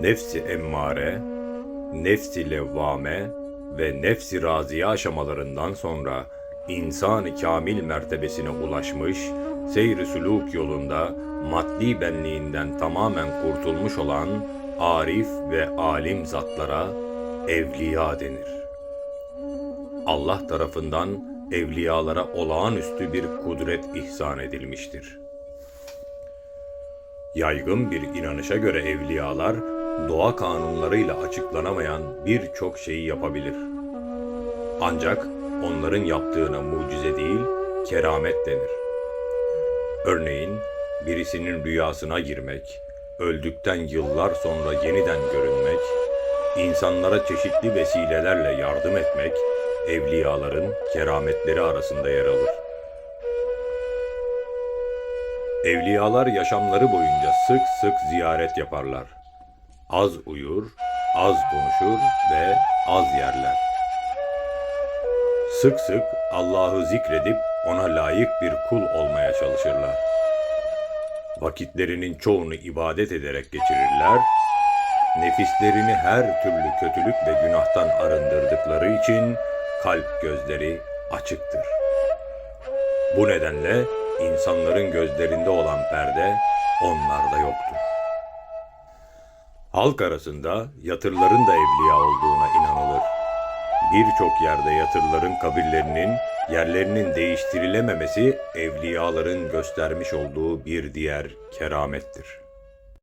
nefsi emmare, nefsi levvame ve nefsi raziye aşamalarından sonra insan-ı kamil mertebesine ulaşmış, seyr-i sülûk yolunda maddi benliğinden tamamen kurtulmuş olan arif ve alim zatlara evliya denir. Allah tarafından evliyalara olağanüstü bir kudret ihsan edilmiştir. Yaygın bir inanışa göre evliyalar doğa kanunlarıyla açıklanamayan birçok şeyi yapabilir. Ancak onların yaptığına mucize değil, keramet denir. Örneğin birisinin rüyasına girmek, öldükten yıllar sonra yeniden görünmek, insanlara çeşitli vesilelerle yardım etmek evliyaların kerametleri arasında yer alır. Evliyalar yaşamları boyunca sık sık ziyaret yaparlar. Az uyur, az konuşur ve az yerler. Sık sık Allah'ı zikredip ona layık bir kul olmaya çalışırlar. Vakitlerinin çoğunu ibadet ederek geçirirler. Nefislerini her türlü kötülük ve günahtan arındırdıkları için kalp gözleri açıktır. Bu nedenle insanların gözlerinde olan perde onlarda yoktur. Halk arasında yatırların da evliya olduğuna inanılır. Birçok yerde yatırların kabirlerinin yerlerinin değiştirilememesi evliyaların göstermiş olduğu bir diğer keramettir.